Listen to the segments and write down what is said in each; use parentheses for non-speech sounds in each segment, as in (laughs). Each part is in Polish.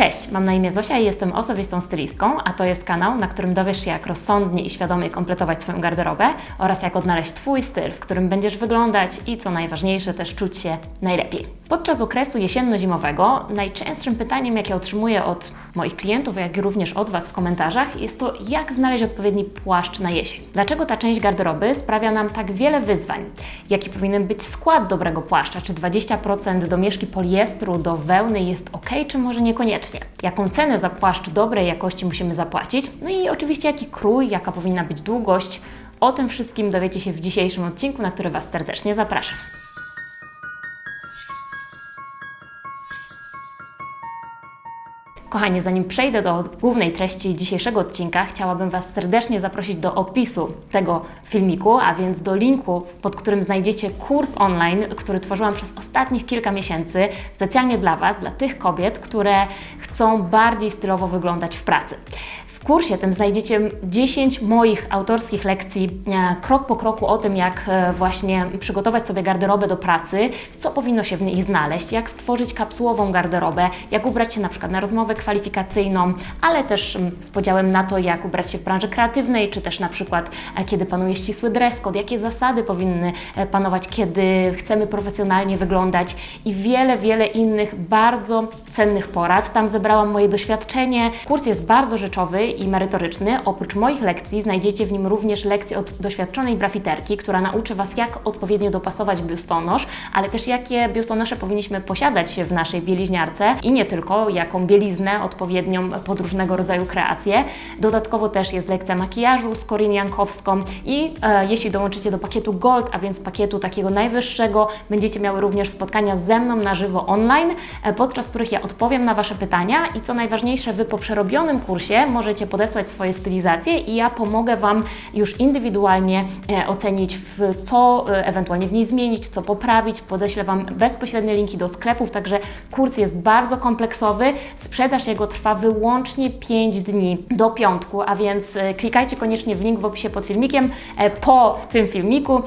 Cześć, mam na imię Zosia i jestem osobistą stylistką, a to jest kanał, na którym dowiesz się, jak rozsądnie i świadomie kompletować swoją garderobę oraz jak odnaleźć Twój styl, w którym będziesz wyglądać i co najważniejsze, też czuć się najlepiej. Podczas okresu jesienno-zimowego najczęstszym pytaniem, jakie otrzymuję od moich klientów, jak również od Was w komentarzach, jest to, jak znaleźć odpowiedni płaszcz na jesień. Dlaczego ta część garderoby sprawia nam tak wiele wyzwań? Jaki powinien być skład dobrego płaszcza? Czy 20% domieszki poliestru do wełny jest ok, czy może niekoniecznie? Jaką cenę za płaszcz dobrej jakości musimy zapłacić? No i oczywiście jaki krój, jaka powinna być długość. O tym wszystkim dowiecie się w dzisiejszym odcinku, na który Was serdecznie zapraszam. Kochani, zanim przejdę do głównej treści dzisiejszego odcinka, chciałabym Was serdecznie zaprosić do opisu tego filmiku, a więc do linku, pod którym znajdziecie kurs online, który tworzyłam przez ostatnich kilka miesięcy specjalnie dla Was, dla tych kobiet, które chcą bardziej stylowo wyglądać w pracy. W kursie tym znajdziecie 10 moich autorskich lekcji, e, krok po kroku o tym, jak e, właśnie przygotować sobie garderobę do pracy, co powinno się w niej znaleźć, jak stworzyć kapsułową garderobę, jak ubrać się na przykład na rozmowę kwalifikacyjną, ale też z podziałem na to, jak ubrać się w branży kreatywnej, czy też na przykład e, kiedy panuje ścisły dress code, jakie zasady powinny panować, kiedy chcemy profesjonalnie wyglądać i wiele, wiele innych bardzo cennych porad. Tam zebrałam moje doświadczenie. Kurs jest bardzo rzeczowy i merytoryczny. Oprócz moich lekcji znajdziecie w nim również lekcje od doświadczonej brafiterki, która nauczy Was, jak odpowiednio dopasować biustonosz, ale też jakie biustonosze powinniśmy posiadać w naszej bieliźniarce i nie tylko, jaką bieliznę odpowiednią pod różnego rodzaju kreacje. Dodatkowo też jest lekcja makijażu z Corinne Jankowską i e, jeśli dołączycie do pakietu Gold, a więc pakietu takiego najwyższego, będziecie miały również spotkania ze mną na żywo online, e, podczas których ja odpowiem na Wasze pytania i co najważniejsze, Wy po przerobionym kursie możecie podesłać swoje stylizacje i ja pomogę Wam już indywidualnie e, ocenić, co e, ewentualnie w niej zmienić, co poprawić. Podeślę Wam bezpośrednie linki do sklepów, także kurs jest bardzo kompleksowy. Sprzedaż jego trwa wyłącznie 5 dni do piątku, a więc e, klikajcie koniecznie w link w opisie pod filmikiem po tym filmiku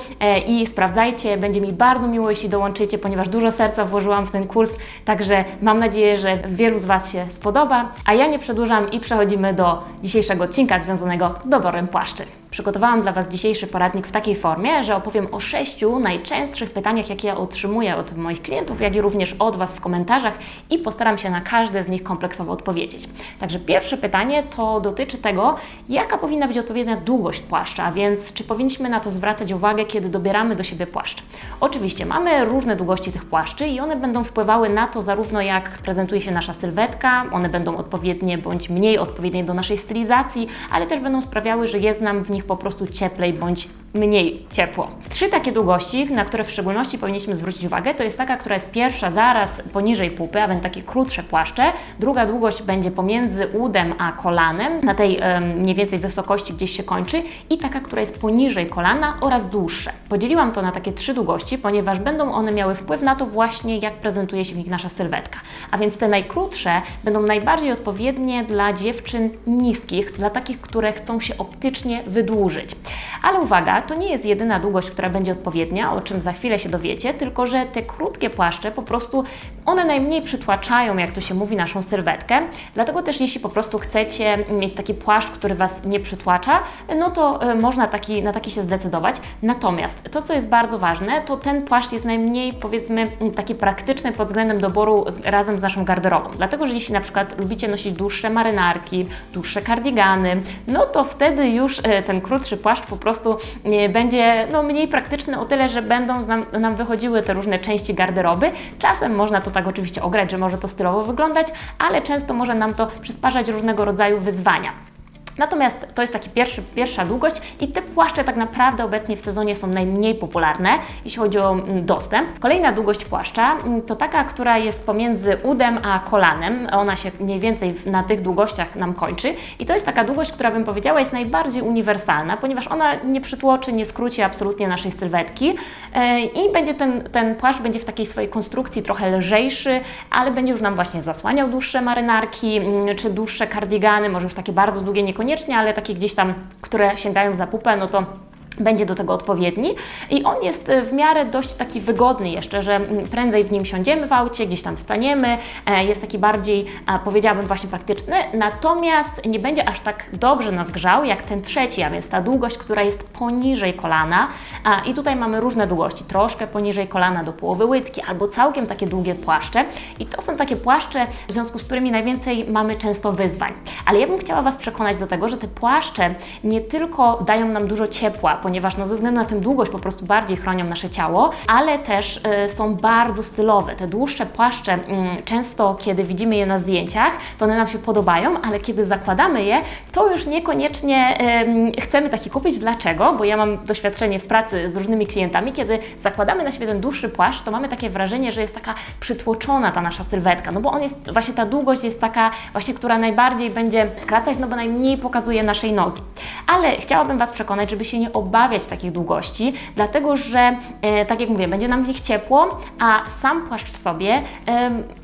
i sprawdzajcie. Będzie mi bardzo miło, jeśli dołączycie, ponieważ dużo serca włożyłam w ten kurs, także mam nadzieję, że wielu z Was się spodoba. A ja nie przedłużam i przechodzimy do dzisiejszego odcinka związanego z doborem płaszczy. Przygotowałam dla Was dzisiejszy poradnik w takiej formie, że opowiem o sześciu najczęstszych pytaniach, jakie ja otrzymuję od moich klientów, jak i również od Was w komentarzach i postaram się na każde z nich kompleksowo odpowiedzieć. Także pierwsze pytanie to dotyczy tego, jaka powinna być odpowiednia długość płaszcza, a więc czy powinniśmy na to zwracać uwagę, kiedy dobieramy do siebie płaszcz. Oczywiście mamy różne długości tych płaszczy i one będą wpływały na to zarówno jak prezentuje się nasza sylwetka, one będą odpowiednie bądź mniej odpowiednie do naszej stylizacji, ale też będą sprawiały, że jest nam w nich po prostu cieplej bądź mniej ciepło. Trzy takie długości, na które w szczególności powinniśmy zwrócić uwagę, to jest taka, która jest pierwsza zaraz poniżej pupy, a więc takie krótsze płaszcze. Druga długość będzie pomiędzy udem a kolanem, na tej em, mniej więcej wysokości gdzieś się kończy i taka, która jest poniżej kolana oraz dłuższe. Podzieliłam to na takie trzy długości, ponieważ będą one miały wpływ na to właśnie, jak prezentuje się w nich nasza sylwetka. A więc te najkrótsze będą najbardziej odpowiednie dla dziewczyn niskich, dla takich, które chcą się optycznie wydłużyć. Ale uwaga, to nie jest jedyna długość, która będzie odpowiednia, o czym za chwilę się dowiecie, tylko że te krótkie płaszcze po prostu one najmniej przytłaczają, jak to się mówi, naszą sylwetkę. Dlatego też jeśli po prostu chcecie mieć taki płaszcz, który Was nie przytłacza, no to y, można taki, na taki się zdecydować. Natomiast to, co jest bardzo ważne, to ten płaszcz jest najmniej, powiedzmy, m, taki praktyczny pod względem doboru razem z naszą garderobą. Dlatego, że jeśli na przykład lubicie nosić dłuższe marynarki, dłuższe kardigany, no to wtedy już y, ten krótszy płaszcz po prostu będzie no, mniej praktyczny o tyle, że będą nam, nam wychodziły te różne części garderoby. Czasem można to tak oczywiście ograć, że może to stylowo wyglądać, ale często może nam to przysparzać różnego rodzaju wyzwania. Natomiast to jest taki pierwsza długość i te płaszcze tak naprawdę obecnie w sezonie są najmniej popularne, jeśli chodzi o mm, dostęp. Kolejna długość płaszcza mm, to taka, która jest pomiędzy udem a kolanem. Ona się mniej więcej na tych długościach nam kończy i to jest taka długość, która bym powiedziała jest najbardziej uniwersalna, ponieważ ona nie przytłoczy, nie skróci absolutnie naszej sylwetki e, i będzie ten, ten płaszcz będzie w takiej swojej konstrukcji trochę lżejszy, ale będzie już nam właśnie zasłaniał dłuższe marynarki mm, czy dłuższe kardigany, może już takie bardzo długie niekoniecznie, ale takie gdzieś tam, które sięgają za pupę, no to będzie do tego odpowiedni. I on jest e, w miarę dość taki wygodny jeszcze, że mm, prędzej w nim siądziemy w aucie, gdzieś tam wstaniemy, e, jest taki bardziej, powiedziałabym właśnie praktyczny, natomiast nie będzie aż tak dobrze nas grzał jak ten trzeci, a więc ta długość, która jest poniżej kolana. I tutaj mamy różne długości, troszkę poniżej kolana do połowy łydki albo całkiem takie długie płaszcze. I to są takie płaszcze, w związku z którymi najwięcej mamy często wyzwań. Ale ja bym chciała Was przekonać do tego, że te płaszcze nie tylko dają nam dużo ciepła, ponieważ no, ze względu na tę długość po prostu bardziej chronią nasze ciało, ale też y, są bardzo stylowe. Te dłuższe płaszcze, mm, często kiedy widzimy je na zdjęciach, to one nam się podobają, ale kiedy zakładamy je, to już niekoniecznie ym, chcemy taki kupić. Dlaczego? Bo ja mam doświadczenie w pracy z różnymi klientami, kiedy zakładamy na siebie ten dłuższy płaszcz, to mamy takie wrażenie, że jest taka przytłoczona ta nasza sylwetka, no bo on jest, właśnie ta długość jest taka właśnie, która najbardziej będzie skracać, no bo najmniej pokazuje naszej nogi. Ale chciałabym Was przekonać, żeby się nie obawiać takich długości, dlatego że, e, tak jak mówię, będzie nam w nich ciepło, a sam płaszcz w sobie,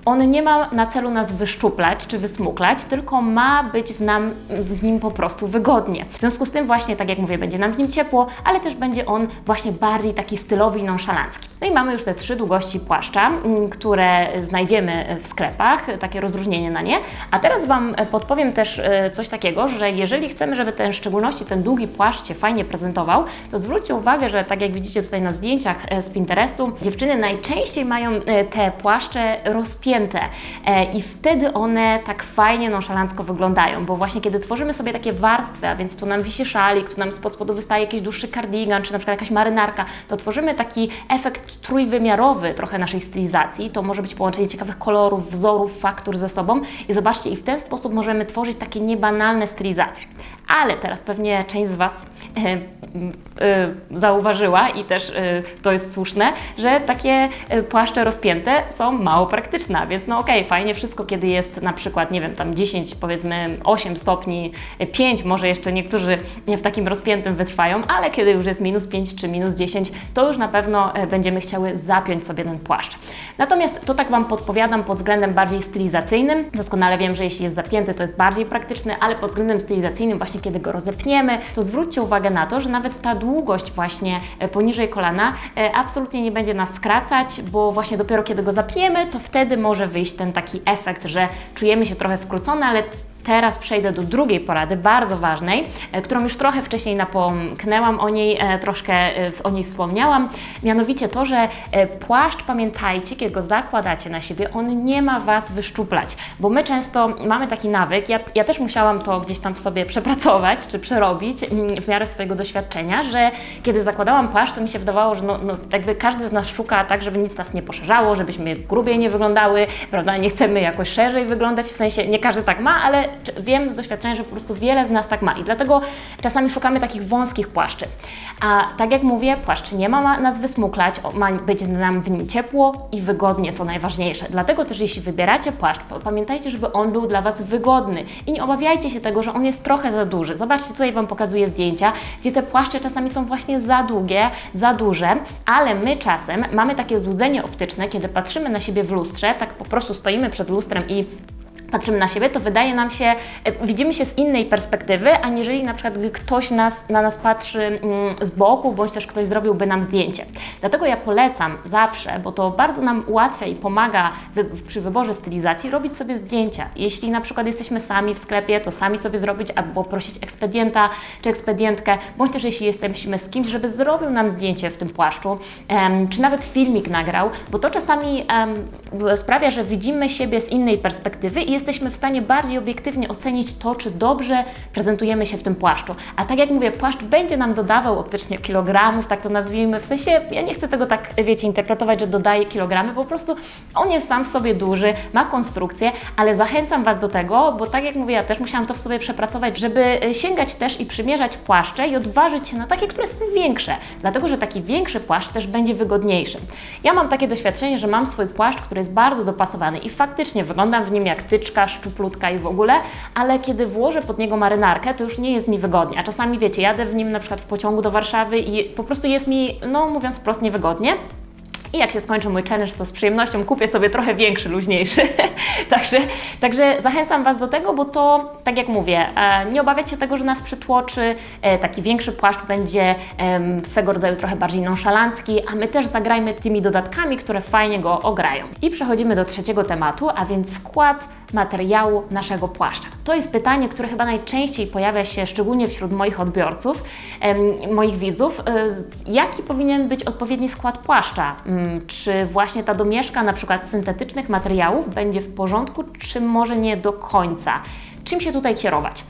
on nie ma na celu nas wyszczuplać czy wysmuklać, tylko ma być w, nam, w nim po prostu wygodnie. W związku z tym właśnie, tak jak mówię, będzie nam w nim ciepło, ale też będzie on właśnie bardziej taki stylowy i nonszalancki. No i mamy już te trzy długości płaszcza, które znajdziemy w sklepach, takie rozróżnienie na nie. A teraz Wam podpowiem też e, coś takiego, że jeżeli chcemy, żeby ten, w szczególności ten długi płaszcz się fajnie prezentował, to zwróćcie uwagę, że tak jak widzicie tutaj na zdjęciach e, z Pinterestu, dziewczyny najczęściej mają e, te płaszcze rozpięte e, i wtedy one tak fajnie, nonszalancko wyglądają, bo właśnie kiedy tworzymy sobie takie warstwy, a więc tu nam wisi szalik, tu nam spod spodu wystaje jakiś dłuższy kardigan, czy na przykład jakaś marynarka, to tworzymy taki efekt trójwymiarowy trochę naszej stylizacji. To może być połączenie ciekawych kolorów, wzorów, faktur ze sobą i zobaczcie, i w ten sposób możemy tworzyć takie niebanalne stylizacje. Ale teraz pewnie część z Was zauważyła i też e, to jest słuszne, że takie e, płaszcze rozpięte są mało praktyczne, więc no okej, fajnie wszystko, kiedy jest na przykład, nie wiem, tam 10, powiedzmy 8 stopni, e, 5, może jeszcze niektórzy w takim rozpiętym wytrwają, ale kiedy już jest minus 5 czy minus 10, to już na pewno e, będziemy chciały zapiąć sobie ten płaszcz. Natomiast to tak Wam podpowiadam pod względem bardziej stylizacyjnym. Doskonale wiem, że jeśli jest zapięty, to jest bardziej praktyczny, ale pod względem stylizacyjnym, właśnie kiedy go rozepniemy, to zwróćcie uwagę na to, że nawet ta długość właśnie e, poniżej kolana e, absolutnie nie będzie nas skracać, bo właśnie dopiero kiedy go zapniemy, to wtedy może wyjść ten taki efekt, że czujemy się trochę skrócone, ale Teraz przejdę do drugiej porady, bardzo ważnej, e, którą już trochę wcześniej napomknęłam o niej, e, troszkę e, o niej wspomniałam. Mianowicie to, że płaszcz, pamiętajcie, kiedy go zakładacie na siebie, on nie ma Was wyszczuplać, bo my często mamy taki nawyk, ja, ja też musiałam to gdzieś tam w sobie przepracować, czy przerobić mm, w miarę swojego doświadczenia, że kiedy zakładałam płaszcz, to mi się wydawało, że no, no, jakby każdy z nas szuka tak, żeby nic nas nie poszerzało, żebyśmy grubiej nie wyglądały, prawda, nie chcemy jakoś szerzej wyglądać, w sensie nie każdy tak ma, ale wiem z doświadczenia, że po prostu wiele z nas tak ma i dlatego czasami szukamy takich wąskich płaszczy. A tak jak mówię, płaszcz nie ma nas wysmuklać, ma być nam w nim ciepło i wygodnie, co najważniejsze. Dlatego też jeśli wybieracie płaszcz, pamiętajcie, żeby on był dla Was wygodny i nie obawiajcie się tego, że on jest trochę za duży. Zobaczcie, tutaj Wam pokazuję zdjęcia, gdzie te płaszcze czasami są właśnie za długie, za duże, ale my czasem mamy takie złudzenie optyczne, kiedy patrzymy na siebie w lustrze, tak po prostu stoimy przed lustrem i patrzymy na siebie, to wydaje nam się, e, widzimy się z innej perspektywy, aniżeli na przykład gdy ktoś nas, na nas patrzy mm, z boku, bądź też ktoś zrobiłby nam zdjęcie. Dlatego ja polecam zawsze, bo to bardzo nam ułatwia i pomaga przy wyborze stylizacji, robić sobie zdjęcia. Jeśli na przykład jesteśmy sami w sklepie, to sami sobie zrobić albo prosić ekspedienta czy ekspedientkę, bądź też jeśli jesteśmy z kimś, żeby zrobił nam zdjęcie w tym płaszczu, czy nawet filmik nagrał, bo to czasami sprawia, że widzimy siebie z innej perspektywy i jesteśmy w stanie bardziej obiektywnie ocenić to, czy dobrze prezentujemy się w tym płaszczu. A tak jak mówię, płaszcz będzie nam dodawał optycznie kilogramów, tak to nazwijmy. W sensie, ja nie chcę tego tak, wiecie, interpretować, że dodaje kilogramy, po prostu on jest sam w sobie duży, ma konstrukcję, ale zachęcam Was do tego, bo tak jak mówię, ja też musiałam to w sobie przepracować, żeby sięgać też i przymierzać płaszcze i odważyć się na takie, które są większe, dlatego że taki większy płaszcz też będzie wygodniejszy. Ja mam takie doświadczenie, że mam swój płaszcz, który jest bardzo dopasowany i faktycznie wyglądam w nim jak szczuplutka i w ogóle, ale kiedy włożę pod niego marynarkę, to już nie jest mi wygodnie. A czasami, wiecie, jadę w nim na przykład w pociągu do Warszawy i po prostu jest mi, no mówiąc wprost, niewygodnie. I jak się skończy mój challenge, to z przyjemnością kupię sobie trochę większy, luźniejszy. (laughs) także, także zachęcam Was do tego, bo to, tak jak mówię, e, nie obawiać się tego, że nas przytłoczy. E, taki większy płaszcz będzie swego rodzaju trochę bardziej nonszalancki, a my też zagrajmy tymi dodatkami, które fajnie go ograją. I przechodzimy do trzeciego tematu, a więc skład materiału naszego płaszcza. To jest pytanie, które chyba najczęściej pojawia się szczególnie wśród moich odbiorców, moich widzów. E, jaki powinien być odpowiedni skład płaszcza? Mm, Czy właśnie ta domieszka na przykład syntetycznych materiałów będzie w porządku, czy może nie do końca? Czym się tutaj kierować?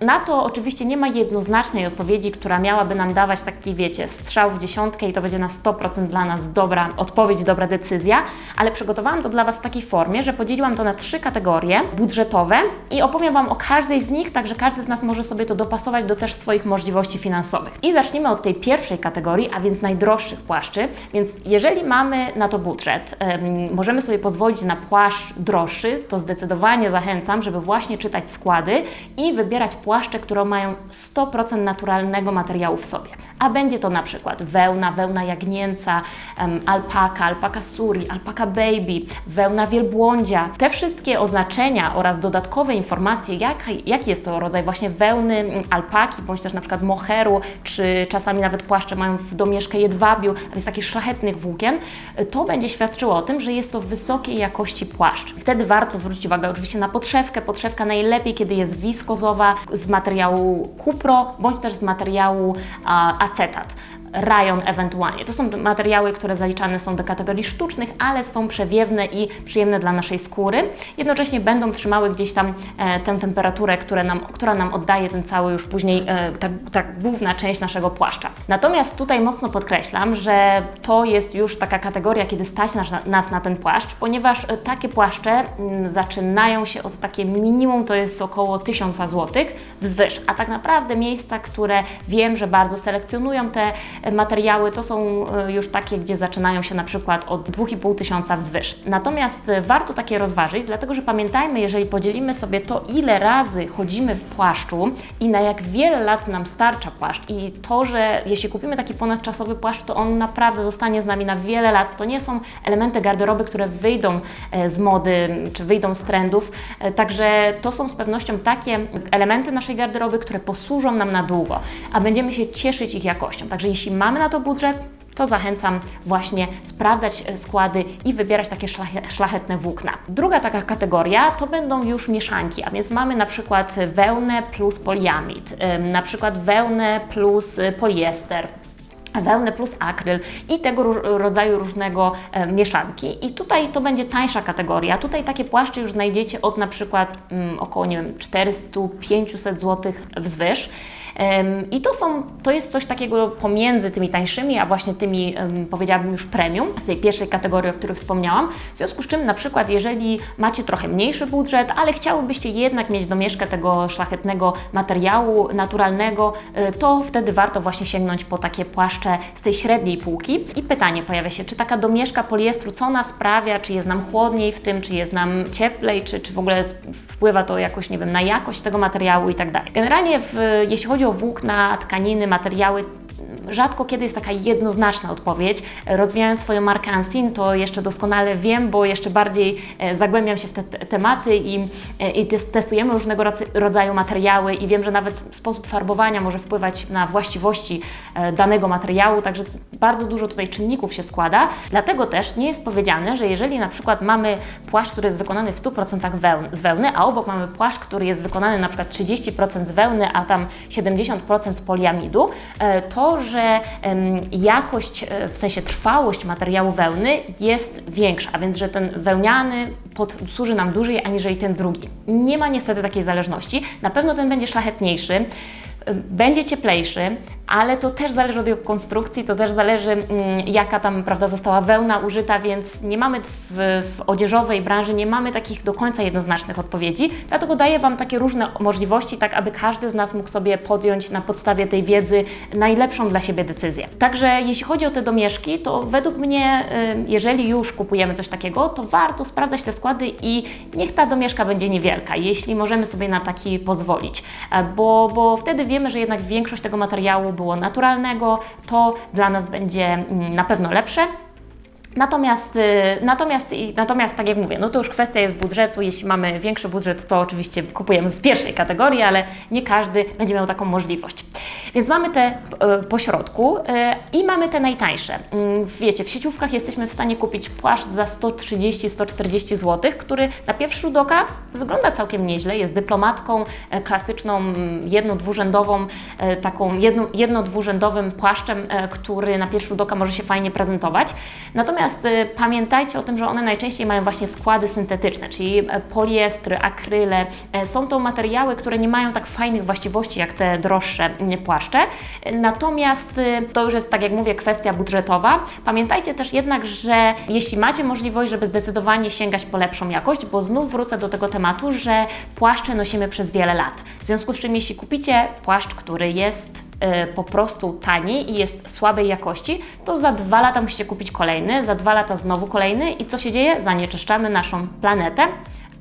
Na to oczywiście nie ma jednoznacznej odpowiedzi, która miałaby nam dawać taki, wiecie, strzał w dziesiątkę i to będzie na 100% dla nas dobra odpowiedź, dobra decyzja, ale przygotowałam to dla Was w takiej formie, że podzieliłam to na trzy kategorie budżetowe i opowiem Wam o każdej z nich, tak że każdy z nas może sobie to dopasować do też swoich możliwości finansowych. I zacznijmy od tej pierwszej kategorii, a więc najdroższych płaszczy. Więc jeżeli mamy na to budżet, em, możemy sobie pozwolić na płaszcz droższy, to zdecydowanie zachęcam, żeby właśnie czytać składy i wybierać płaszcze, które mają 100% naturalnego materiału w sobie. A będzie to na przykład wełna, wełna jagnięca, alpaka, alpaka suri, alpaka baby, wełna wielbłądzia. Te wszystkie oznaczenia oraz dodatkowe informacje, jaki, jaki jest to rodzaj właśnie wełny alpaki, bądź też na przykład moheru, czy czasami nawet płaszcze mają w domieszkę jedwabiu, a więc takich szlachetnych włókien, to będzie świadczyło o tym, że jest to wysokiej jakości płaszcz. Wtedy warto zwrócić uwagę oczywiście na podszewkę. Podszewka najlepiej, kiedy jest wiskozowa z materiału kupro, bądź też z materiału a, acetat. Rajon ewentualnie. To są materiały, które zaliczane są do kategorii sztucznych, ale są przewiewne i przyjemne dla naszej skóry. Jednocześnie będą trzymały gdzieś tam e, tę temperaturę, nam, która nam oddaje ten cały już później, e, ta, ta główna część naszego płaszcza. Natomiast tutaj mocno podkreślam, że to jest już taka kategoria, kiedy stać nas, nas na ten płaszcz, ponieważ e, takie płaszcze mm, zaczynają się od takie minimum, to jest około 1000 zł wzwyż, a tak naprawdę miejsca, które wiem, że bardzo selekcjonują te materiały, to są e, już takie, gdzie zaczynają się na przykład od 2,5 tysiąca wzwyż. Natomiast e, warto takie rozważyć, dlatego że pamiętajmy, jeżeli podzielimy sobie to, ile razy chodzimy w płaszczu i na jak wiele lat nam starcza płaszcz i to, że jeśli kupimy taki ponadczasowy płaszcz, to on naprawdę zostanie z nami na wiele lat. To nie są elementy garderoby, które wyjdą e, z mody czy wyjdą z trendów, także to są z pewnością takie elementy naszej garderoby, które posłużą nam na długo, a będziemy się cieszyć ich jakością. Także jeśli mamy na to budżet, to zachęcam właśnie sprawdzać e, składy i wybierać takie szlache- szlachetne włókna. Druga taka kategoria to będą już mieszanki, a więc mamy na przykład wełnę plus poliamid, na przykład wełnę plus y, poliester, wełnę plus akryl i tego rodzaju różnego e, mieszanki. I tutaj to będzie tańsza kategoria. Tutaj takie płaszcze już znajdziecie od na przykład mm, około, nie wiem, 400-500 zł wzwyż. I to, są, to jest coś takiego pomiędzy tymi tańszymi, a właśnie tymi, powiedziałabym już premium, z tej pierwszej kategorii, o której wspomniałam. W związku z czym, na przykład, jeżeli macie trochę mniejszy budżet, ale chciałybyście jednak mieć domieszkę tego szlachetnego materiału naturalnego, y, to wtedy warto właśnie sięgnąć po takie płaszcze z tej średniej półki. I pytanie pojawia się, czy taka domieszka poliestru, co ona sprawia, czy jest nam chłodniej w tym, czy jest nam cieplej, czy, czy w ogóle wpływa to jakoś, nie wiem, na jakość tego materiału i tak dalej. Generalnie, w, jeśli chodzi o włókna, tkaniny, materiały, rzadko kiedy jest taka jednoznaczna odpowiedź. Rozwijając swoją markę Ansin, to jeszcze doskonale wiem, bo jeszcze bardziej e, zagłębiam się w te te tematy i, e, i tes- testujemy różnego rodzaju materiały i wiem, że nawet sposób farbowania może wpływać na właściwości e, danego materiału, także bardzo dużo tutaj czynników się składa. Dlatego też nie jest powiedziane, że jeżeli na przykład mamy płaszcz, który jest wykonany w 100% wełn, z wełny, a obok mamy płaszcz, który jest wykonany na przykład 30% z wełny, a tam 70% z poliamidu, to, że em, jakość, e, w sensie trwałość materiału wełny jest większa, a więc, że ten wełniany pod, służy nam dłużej aniżeli ten drugi. Nie ma niestety takiej zależności. Na pewno ten będzie szlachetniejszy, będzie cieplejszy, ale to też zależy od jego konstrukcji, to też zależy mm, jaka tam prawda, została wełna użyta, więc nie mamy w, w odzieżowej branży, nie mamy takich do końca jednoznacznych odpowiedzi, dlatego daję Wam takie różne możliwości, tak aby każdy z nas mógł sobie podjąć na podstawie tej wiedzy najlepszą dla siebie decyzję. Także jeśli chodzi o te domieszki, to według mnie, y, jeżeli już kupujemy coś takiego, to warto sprawdzać te składy i niech ta domieszka będzie niewielka, jeśli możemy sobie na taki pozwolić, E, bo, bo wtedy wiemy, że jednak większość tego materiału było naturalnego, to dla nas będzie mm, na pewno lepsze. Natomiast, y, natomiast, natomiast tak jak mówię, no to już kwestia jest budżetu. Jeśli mamy większy budżet, to oczywiście kupujemy z pierwszej kategorii, ale nie każdy będzie miał taką możliwość. Więc mamy te y, pośrodku y, i mamy te najtańsze. Mm, Wiecie, w sieciówkach jesteśmy w stanie kupić płaszcz za 130-140 zł, który na pierwszy rzut oka wygląda całkiem nieźle. Jest dyplomatką e, klasyczną, mm, jedno-dwurzędową, e, taką jedno, jedno-dwurzędowym płaszczem, e, który na pierwszy rzut oka może się fajnie prezentować. Natomiast e, pamiętajcie o tym, że one najczęściej mają właśnie składy syntetyczne, czyli e, poliestry, akryle. E, Są to materiały, które nie mają tak fajnych właściwości jak te droższe mm, płaszcze. E, Natomiast e, to już jest, tak jak mówię, kwestia budżetowa. Pamiętajcie też jednak, że jeśli macie możliwość, żeby zdecydowanie sięgać po lepszą jakość, bo znów wrócę do tego tematu, że płaszcze nosimy przez wiele lat. W związku z czym, jeśli kupicie płaszcz, który jest po prostu tani i jest słabej jakości, to za dwa lata musicie kupić kolejny, za dwa lata znowu kolejny i co się dzieje? Zanieczyszczamy naszą planetę.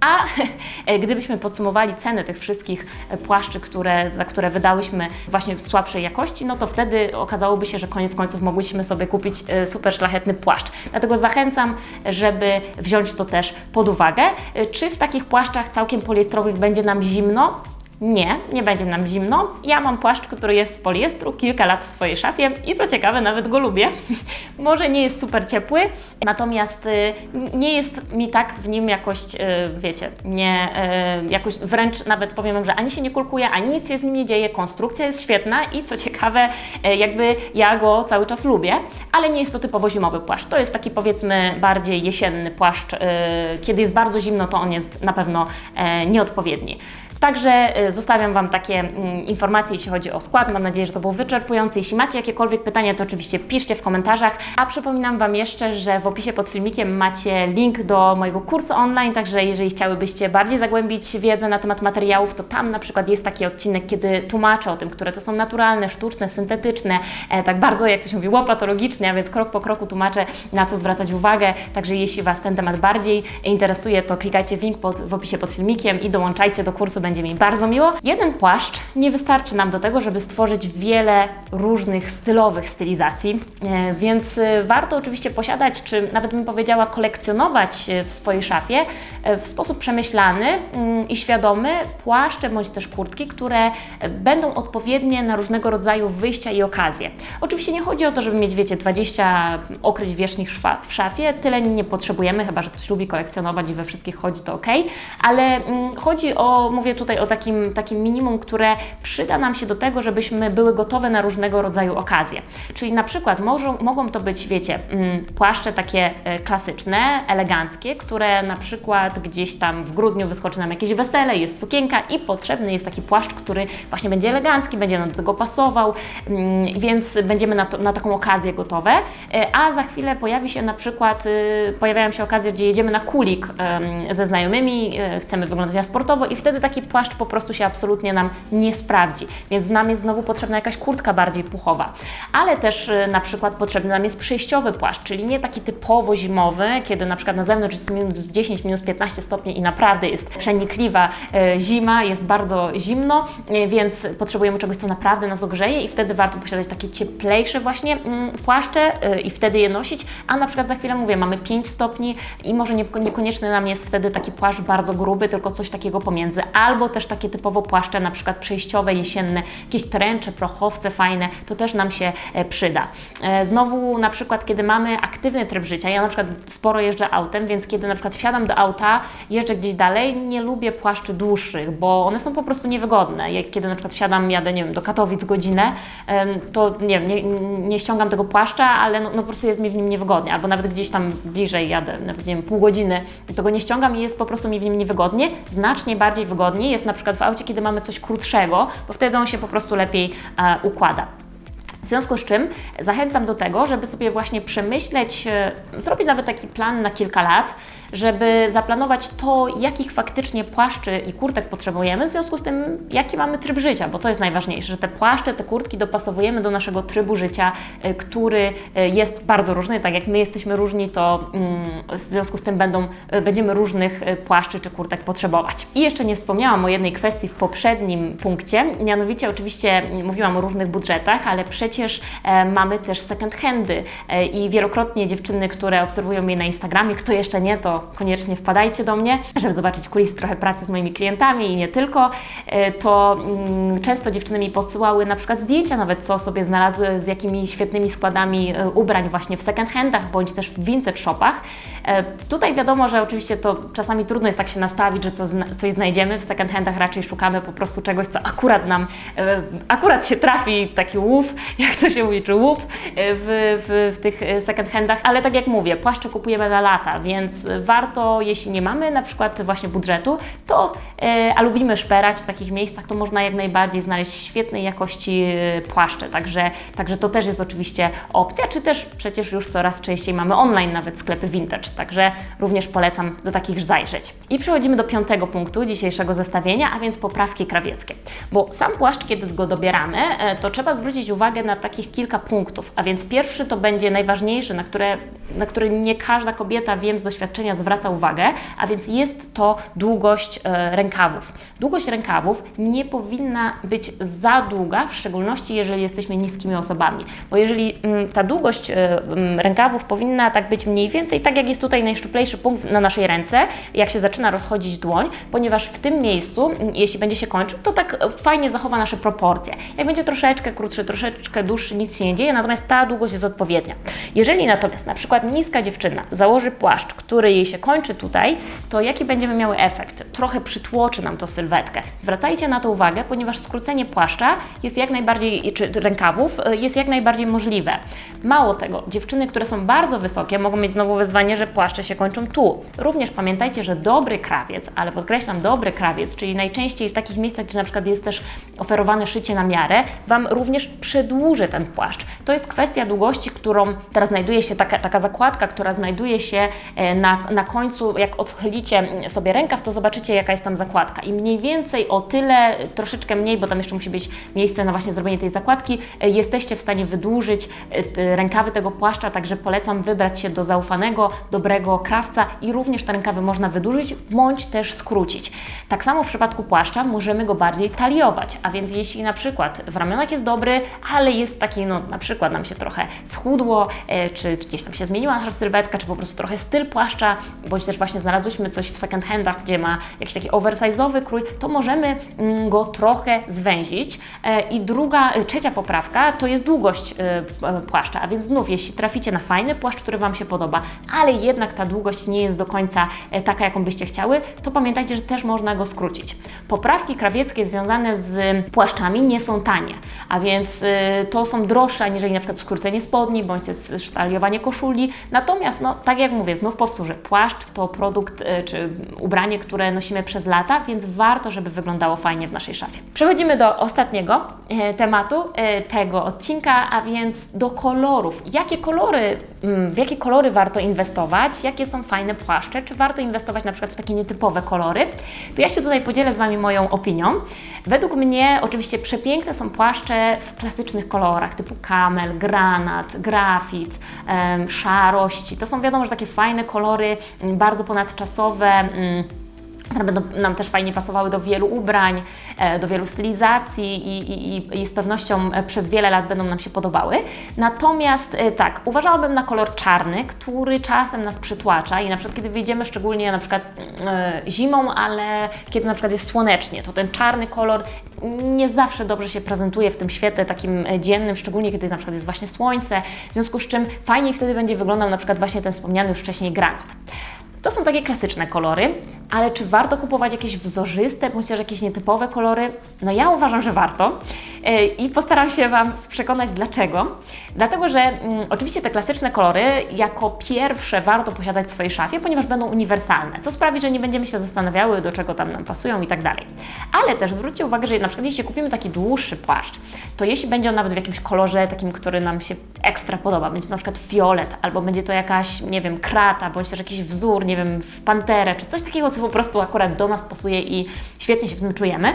A (laughs) e, gdybyśmy podsumowali ceny tych wszystkich e, płaszczy, które, za które wydałyśmy właśnie w słabszej jakości, no to wtedy okazałoby się, że koniec końców mogliśmy sobie kupić e, super szlachetny płaszcz. Dlatego zachęcam, żeby wziąć to też pod uwagę. E, Czy w takich płaszczach całkiem poliestrowych będzie nam zimno? Nie, nie będzie nam zimno. Ja mam płaszcz, który jest z poliestru, kilka lat w swojej szafie i co ciekawe, nawet go lubię. (laughs) Może nie jest super ciepły, natomiast y, nie jest mi tak w nim jakoś, y, wiecie, nie, y, jakoś wręcz nawet powiem Wam, że ani się nie kulkuje, ani nic się z nim nie dzieje. Konstrukcja jest świetna i co ciekawe, jakby ja go cały czas lubię, ale nie jest to typowo zimowy płaszcz. To jest taki powiedzmy bardziej jesienny płaszcz. Kiedy jest bardzo zimno, to on jest na pewno e, nieodpowiedni. Także y, zostawiam Wam takie mm, informacje, jeśli chodzi o skład. Mam nadzieję, że to było wyczerpujące. Jeśli macie jakiekolwiek pytania, to oczywiście piszcie w komentarzach. A przypominam Wam jeszcze, że w opisie pod filmikiem macie link do mojego kursu online, także jeżeli chciałybyście bardziej zagłębić wiedzę na temat materiałów, to tam na przykład jest taki odcinek, kiedy tłumaczę o tym, które to są naturalne, sztuczne, syntetyczne, e, tak bardzo, jak to się mówi, łopatologicznie, a więc krok po kroku tłumaczę, na co zwracać uwagę. Także jeśli Was ten temat bardziej interesuje, to klikajcie w link pod, w opisie pod filmikiem i dołączajcie do kursu, będzie mi bardzo miło. Jeden płaszcz nie wystarczy nam do tego, żeby stworzyć wiele różnych stylowych stylizacji, e, więc e, warto oczywiście posiadać, czy nawet bym powiedziała kolekcjonować e, w swojej szafie w sposób przemyślany mm, i świadomy płaszcze bądź też kurtki, które będą odpowiednie na różnego rodzaju wyjścia i okazje. Oczywiście nie chodzi o to, żeby mieć, wiecie, 20 okryć wierzchnych szwa- w szafie, tyle nie potrzebujemy, chyba że ktoś lubi kolekcjonować i we wszystkich chodzi, to ok, ale mm, chodzi o, mówię tutaj o takim, takim minimum, które przyda nam się do tego, żebyśmy były gotowe na różnego rodzaju okazje. Czyli na przykład mogą, mogą to być, wiecie, mm, płaszcze takie e, klasyczne, eleganckie, które na przykład gdzieś tam w grudniu wyskoczy nam jakieś wesele, jest sukienka i potrzebny jest taki płaszcz, który właśnie będzie elegancki, będzie nam do tego pasował, mm, więc będziemy na, to, na taką okazję gotowe. E, A za chwilę pojawi się na przykład, y, pojawiają się okazje, gdzie jedziemy na kulik ze znajomymi, e, chcemy wyglądać na sportowo i wtedy taki płaszcz po prostu się absolutnie nam nie sprawdzi, więc nam jest znowu potrzebna jakaś kurtka bardziej puchowa. Ale też e, na przykład potrzebny nam jest przejściowy płaszcz, czyli nie taki typowo zimowy, kiedy na przykład na zewnątrz jest minus 10, minus 15 stopni i naprawdę jest przenikliwa e, zima, jest bardzo zimno, e, więc potrzebujemy czegoś, co naprawdę nas ogrzeje i wtedy warto posiadać takie cieplejsze właśnie mm, płaszcze i wtedy je nosić, a na przykład za chwilę mówię, mamy 5 stopni i może nie, niekoniecznie nam jest wtedy taki płaszcz bardzo gruby, tylko coś takiego pomiędzy, albo też takie typowo płaszcze na przykład przejściowe, jesienne, jakieś tręcze, prochowce fajne, to też nam się e, przyda. E, Znowu na przykład, kiedy mamy aktywny tryb życia, ja na przykład sporo jeżdżę autem, więc kiedy na przykład wsiadam do auta, jeżdżę gdzieś dalej, nie lubię płaszczy dłuższych, bo one są po prostu niewygodne. Jak kiedy na przykład wsiadam, jadę, nie wiem, do Katowic godzinę, to nie nie, nie ściągam tego płaszcza, ale no, no po prostu jest mi w nim niewygodnie, albo nawet gdzieś tam bliżej jadę, nawet nie wiem, pół godziny, to go nie ściągam i jest po prostu mi w nim niewygodnie. Znacznie bardziej wygodnie jest na przykład w aucie, kiedy mamy coś krótszego, bo wtedy on się po prostu lepiej e, układa. W związku z czym zachęcam do tego, żeby sobie właśnie przemyśleć, e, zrobić nawet taki plan na kilka lat, żeby zaplanować to, jakich faktycznie płaszczy i kurtek potrzebujemy, w związku z tym, jaki mamy tryb życia, bo to jest najważniejsze, że te płaszcze, te kurtki dopasowujemy do naszego trybu życia, y, który y, jest bardzo różny. Tak jak my jesteśmy różni, to mm, w związku z tym będą, y, będziemy różnych płaszczy czy kurtek potrzebować. I jeszcze nie wspomniałam o jednej kwestii w poprzednim punkcie, mianowicie oczywiście mówiłam o różnych budżetach, ale przecież e, mamy też second handy e, i wielokrotnie dziewczyny, które obserwują mnie na Instagramie, kto jeszcze nie, to koniecznie wpadajcie do mnie, żeby zobaczyć kulisy trochę pracy z moimi klientami i nie tylko, e, to mm, często dziewczyny mi podsyłały na przykład zdjęcia nawet, co sobie znalazły, z jakimi świetnymi składami e, ubrań właśnie w second handach, bądź też w vintage shopach. E, Tutaj wiadomo, że oczywiście to czasami trudno jest tak się nastawić, że coś znajdziemy. W second handach raczej szukamy po prostu czegoś, co akurat nam, e, akurat się trafi taki łów, (laughs) jak to się mówi, czy łup e, w, w, w tych second handach. Ale tak jak mówię, płaszcze kupujemy na lata, więc warto, jeśli nie mamy na przykład właśnie budżetu, to a lubimy szperać w takich miejscach, to można jak najbardziej znaleźć świetnej jakości płaszcze. Także, także to też jest oczywiście opcja, czy też przecież już coraz częściej mamy online nawet sklepy vintage, także również polecam do takich zajrzeć. I przechodzimy do piątego punktu dzisiejszego zestawienia, a więc poprawki krawieckie. Bo sam płaszcz, kiedy go dobieramy, e, to trzeba zwrócić uwagę na takich kilka punktów, a więc pierwszy to będzie najważniejszy, na, na który nie każda kobieta, wiem z doświadczenia, zwraca uwagę, a więc jest to długość e, rękawów. Długość rękawów nie powinna być za długa, w szczególności jeżeli jesteśmy niskimi osobami, bo jeżeli mm, ta długość e, mm, rękawów powinna tak być mniej więcej, tak jak jest tutaj najszczuplejszy punkt na naszej ręce, jak się zaczyna rozchodzić dłoń, ponieważ w tym miejscu, jeśli będzie się kończył, to tak e, fajnie zachowa nasze proporcje. Jak będzie troszeczkę krótszy, troszeczkę dłuższy, nic się nie dzieje, natomiast ta długość jest odpowiednia. Jeżeli natomiast na przykład niska dziewczyna założy płaszcz, który jej się kończy tutaj, to jaki będziemy miały efekt? Trochę przytłoczy nam to sylwetkę. Zwracajcie na to uwagę, ponieważ skrócenie płaszcza jest jak najbardziej, czy rękawów, y, jest jak najbardziej możliwe. Mało tego, dziewczyny, które są bardzo wysokie, mogą mieć znowu wyzwanie, że płaszcze się kończą tu. Również pamiętajcie, że dobry krawiec, ale podkreślam dobry krawiec, czyli najczęściej w takich miejscach, gdzie na przykład jest też oferowane szycie na miarę, Wam również przedłuży ten płaszcz. To jest kwestia długości, którą teraz znajduje się taka, taka zakładka, która znajduje się e, na, na końcu, jak odchylicie sobie rękaw, to zobaczycie jaka jest tam zakładka i mniej więcej o tyle, troszeczkę mniej, bo tam jeszcze musi być miejsce na właśnie zrobienie tej zakładki, e, jesteście w stanie wydłużyć e, rękawy tego płaszcza, także polecam wybrać się do zaufanego, dobrego krawca i również te rękawy można wydłużyć, bądź też skrócić. Tak samo w przypadku płaszcza możemy go bardziej taliować, a więc jeśli na przykład w ramionach jest dobry, ale jest taki, no na przykład nam się trochę schudło, e, czy gdzieś tam się zmieniła nasza sylwetka, czy po prostu trochę styl płaszcza, bądź też właśnie znalazłyśmy coś w second handach, gdzie ma jakiś taki oversize'owy krój, to możemy mm, go trochę zwęzić. E, I druga, e, trzecia poprawka to jest długość płaszcza, a więc znów, jeśli traficie na fajny płaszcz, który Wam się podoba, ale jednak ta długość nie jest do końca e, taka, jaką byście chciały, to pamiętajcie, że też można go skrócić. Poprawki krawieckie związane z płaszczami nie są tanie, a więc e, to są droższe aniżeli na przykład skrócenie spodni, bądź sztaliowanie koszuli. Natomiast, no, tak jak mówię, znów powtórzę, płaszcz to produkt e, czy ubranie, które nosimy przez lata, więc warto, żeby wyglądało fajnie w naszej szafie. Przechodzimy do ostatniego tematu tego odcinka, a więc do kolorów. Jakie kolory, mm, w jakie kolory warto inwestować? Jakie są fajne płaszcze? Czy warto inwestować na przykład w takie nietypowe kolory? To ja się tutaj podzielę z Wami moją opinią. Według mnie oczywiście przepiękne są płaszcze w klasycznych kolorach typu kamel, granat, grafit, szarości. To są wiadomo, że takie fajne kolory, mm, bardzo ponadczasowe. Które będą nam też fajnie pasowały do wielu ubrań, e, do wielu stylizacji i, i, i- z pewnością e, przez wiele lat będą nam się podobały. Natomiast e, tak, uważałabym na kolor czarny, który czasem nas przytłacza i na przykład kiedy wyjdziemy szczególnie na przykład zimą, ale kiedy na przykład jest słonecznie, to ten czarny kolor nie zawsze dobrze się prezentuje w tym świetle takim dziennym, szczególnie kiedy na przykład jest właśnie słońce, w związku z czym fajniej wtedy będzie wyglądał na przykład właśnie ten wspomniany już wcześniej granat. To są takie klasyczne kolory. ale czy warto kupować jakieś wzorzyste, bądź też jakieś nietypowe kolory? No ja uważam, że warto E, i postaram się Wam przekonać dlaczego. Dlatego, że mm, oczywiście te klasyczne kolory jako pierwsze warto posiadać w swojej szafie, ponieważ będą uniwersalne, co sprawi, że nie będziemy się zastanawiały, do czego tam nam pasują i tak dalej. Ale też zwróćcie uwagę, że na przykład jeśli kupimy taki dłuższy płaszcz, to jeśli będzie on nawet w jakimś kolorze takim, który nam się ekstra podoba, będzie to na przykład fiolet, albo będzie to jakaś, nie wiem, krata, bądź też jakiś wzór, nie wiem, w panterę, czy coś takiego, co po prostu akurat do nas pasuje i świetnie się w tym czujemy,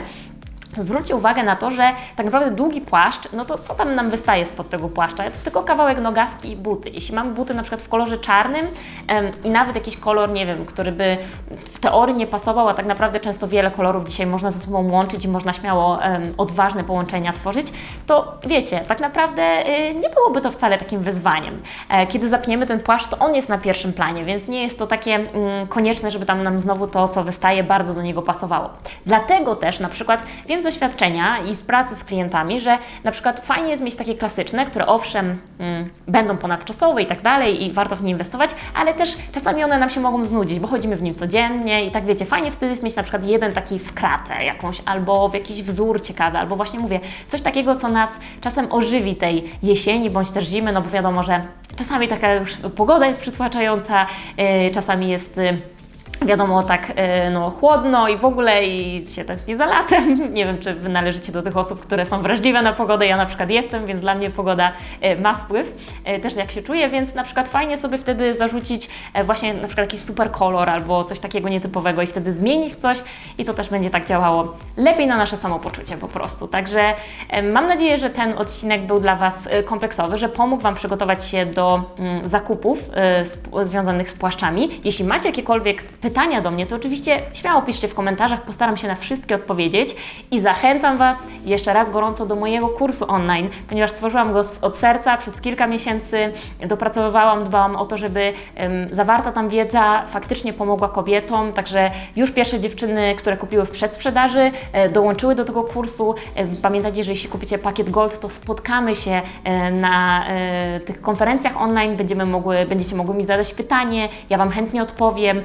to zwróćcie uwagę na to, że tak naprawdę długi płaszcz, no to co tam nam wystaje spod tego płaszcza? Tylko kawałek nogawki i buty. Jeśli mamy buty na przykład w kolorze czarnym em, i nawet jakiś kolor, nie wiem, który by w teorii nie pasował, a tak naprawdę często wiele kolorów dzisiaj można ze sobą łączyć i można śmiało em, odważne połączenia tworzyć, to wiecie, tak naprawdę y, nie byłoby to wcale takim wyzwaniem. E, kiedy zapniemy ten płaszcz, to on jest na pierwszym planie, więc nie jest to takie mm, konieczne, żeby tam nam znowu to, co wystaje, bardzo do niego pasowało. Dlatego też na przykład wiem z doświadczenia i z pracy z klientami, że na przykład fajnie jest mieć takie klasyczne, które owszem mm, będą ponadczasowe i tak dalej i warto w nie inwestować, ale też czasami one nam się mogą znudzić, bo chodzimy w nim codziennie i tak wiecie, fajnie wtedy jest mieć na przykład jeden taki w kratę jakąś albo w jakiś wzór ciekawy, albo właśnie mówię, coś takiego, co nas czasem ożywi tej jesieni bądź też zimy, no bo wiadomo, że czasami taka już pogoda jest przytłaczająca, yy, czasami jest... Yy, wiadomo, tak e, no, chłodno i w ogóle i się tęskni za latem. (laughs) Nie wiem, czy Wy należycie do tych osób, które są wrażliwe na pogodę. Ja na przykład jestem, więc dla mnie pogoda e, ma wpływ e, też jak się czuję, więc na przykład fajnie sobie wtedy zarzucić właśnie na przykład jakiś super kolor albo coś takiego nietypowego i wtedy zmienić coś i to też będzie tak działało lepiej na nasze samopoczucie po prostu. Także mam nadzieję, że ten odcinek był dla Was kompleksowy, że pomógł Wam przygotować się do mm, zakupów związanych z płaszczami. Jeśli macie jakiekolwiek pytania do mnie, to oczywiście śmiało piszcie w komentarzach, postaram się na wszystkie odpowiedzieć i zachęcam Was jeszcze raz gorąco do mojego kursu online, ponieważ stworzyłam go od serca przez kilka miesięcy, dopracowywałam, dbałam o to, żeby em, zawarta tam wiedza faktycznie pomogła kobietom, także już pierwsze dziewczyny, które kupiły w przedsprzedaży, e, dołączyły do tego kursu. Pamiętajcie, że jeśli kupicie pakiet Gold, to spotkamy się e, na e, tych konferencjach online, będziemy mogły, będziecie mogły mi zadać pytanie, ja Wam chętnie odpowiem,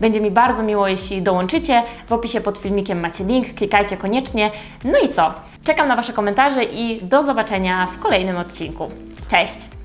będzie mi bardzo miło, jeśli dołączycie. W opisie pod filmikiem macie link, klikajcie koniecznie. No i co? Czekam na Wasze komentarze i do zobaczenia w kolejnym odcinku. Cześć!